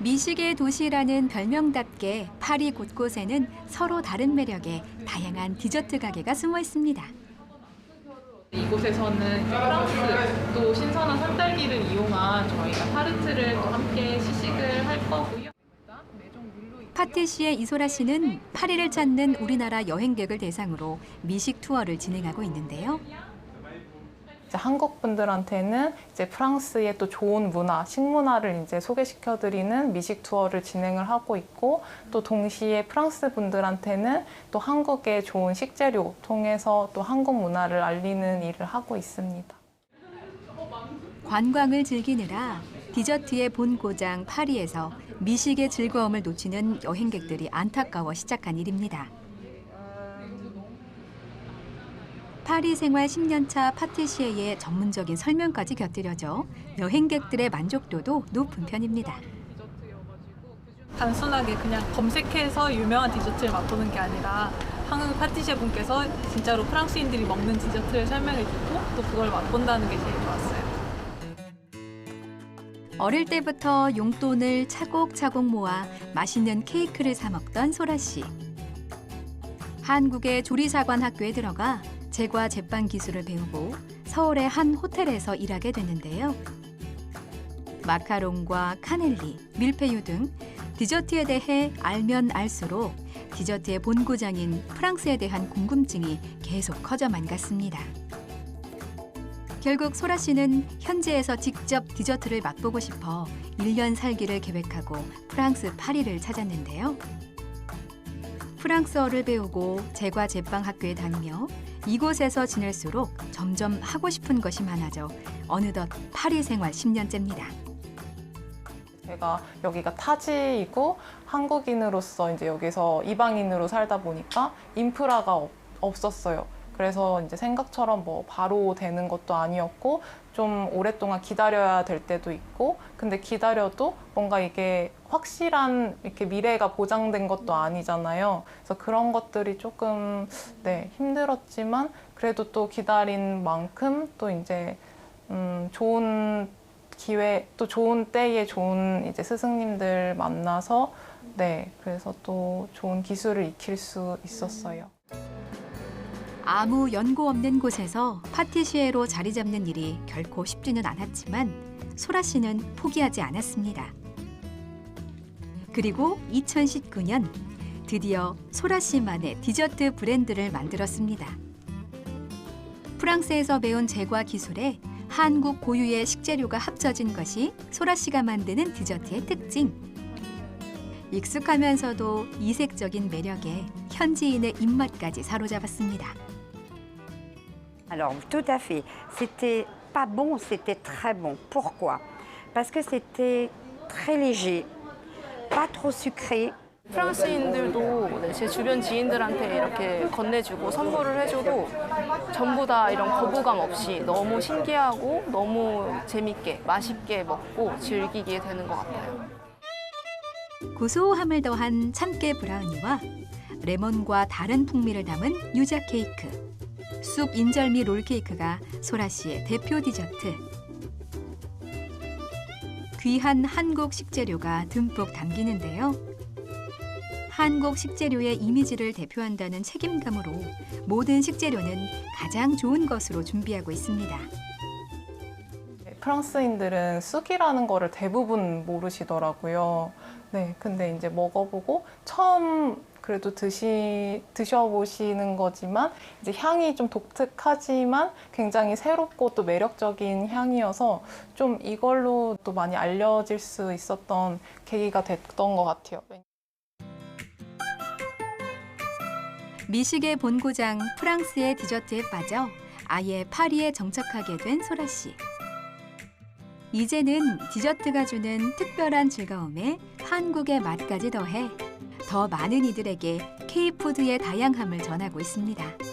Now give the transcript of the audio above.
미식의 도시라는 별명답게 파리 곳곳에는 서로 다른 매력의 다양한 디저트 가게가 숨어 있습니다. 이곳에서는 프랑스 또 신선한 산딸기를 이용한 저희가 타르트를 또 함께 시식을 할 거고요. 파티시에 이소라 씨는 파리를 찾는 우리나라 여행객을 대상으로 미식 투어를 진행하고 있는데요. 이제 한국 분들한테는 이제 프랑스의 또 좋은 문화, 식문화를 이제 소개시켜드리는 미식 투어를 진행을 하고 있고 또 동시에 프랑스 분들한테는 또 한국의 좋은 식재료 통해서 또 한국 문화를 알리는 일을 하고 있습니다. 관광을 즐기느라 디저트의 본고장 파리에서 미식의 즐거움을 놓치는 여행객들이 안타까워 시작한 일입니다. 파리 생활 10년차 파티시에의 전문적인 설명까지 곁들여져 여행객들의 만족도도 높은 편입니다. 단순하게 그냥 검색해서 유명한 디저트를 맛보는 게 아니라 한국 파티시에 분께서 진짜로 프랑스인들이 먹는 디저트를 설명해 주고 또 그걸 맛본다는 게 제일 좋았어요. 어릴 때부터 용돈을 차곡차곡 모아 맛있는 케이크를 사 먹던 소라 씨. 한국의 조리사관 학교에 들어가 제과 제빵 기술을 배우고 서울의 한 호텔에서 일하게 됐는데요. 마카롱과 카넬리, 밀푀유 등 디저트에 대해 알면 알수록 디저트의 본고장인 프랑스에 대한 궁금증이 계속 커져만 갔습니다. 결국 소라 씨는 현지에서 직접 디저트를 맛보고 싶어 1년 살기를 계획하고 프랑스 파리를 찾았는데요. 프랑스어를 배우고 제과 제빵 학교에 다니며 이곳에서 지낼수록 점점 하고 싶은 것이 많아져 어느덧 파리 생활 10년째입니다. 제가 여기가 타지이고 한국인으로서 이제 여기서 이방인으로 살다 보니까 인프라가 없, 없었어요. 그래서 이제 생각처럼 뭐 바로 되는 것도 아니었고 좀 오랫동안 기다려야 될 때도 있고 근데 기다려도 뭔가 이게 확실한 이렇게 미래가 보장된 것도 아니잖아요. 그래서 그런 것들이 조금 네 힘들었지만 그래도 또 기다린 만큼 또 이제 음 좋은 기회 또 좋은 때에 좋은 이제 스승님들 만나서 네 그래서 또 좋은 기술을 익힐 수 있었어요. 아무 연고 없는 곳에서 파티시에로 자리 잡는 일이 결코 쉽지는 않았지만 소라 씨는 포기하지 않았습니다. 그리고 2019년 드디어 소라 씨만의 디저트 브랜드를 만들었습니다. 프랑스에서 배운 제과 기술에 한국 고유의 식재료가 합쳐진 것이 소라 씨가 만드는 디저트의 특징. 익숙하면서도 이색적인 매력에 현지인의 입맛까지 사로잡았습니다. Alors, tout à fait. C'était pas bon, c'était très bon. Pourquoi Parce que c'était très léger, pas trop sucré. 프랑스인들도 네, 제 주변 지인들한테 이렇게 건네주고 선물을 해줘도 전부 다 이런 거부감 없이 너무 신기하고 너무 재밌게 맛있게 먹고 즐기게 되는 것 같아요. 고소함을 더한 참깨 브라우니와 레몬과 다른 풍미를 담은 유자 케이크, 쑥 인절미 롤 케이크가 소라 씨의 대표 디저트. 귀한 한국 식재료가 듬뿍 담기는데요. 한국 식재료의 이미지를 대표한다는 책임감으로 모든 식재료는 가장 좋은 것으로 준비하고 있습니다. 네, 프랑스인들은 쑥이라는 거를 대부분 모르시더라고요. 네, 근데 이제 먹어보고 처음 그래도 드시, 드셔보시는 거지만 이제 향이 좀 독특하지만 굉장히 새롭고 또 매력적인 향이어서 좀 이걸로 또 많이 알려질 수 있었던 계기가 됐던 것 같아요. 미식의 본고장 프랑스의 디저트에 빠져 아예 파리에 정착하게 된 소라 씨. 이제는 디저트가 주는 특별한 즐거움에 한국의 맛까지 더해 더 많은 이들에게 K푸드의 다양함을 전하고 있습니다.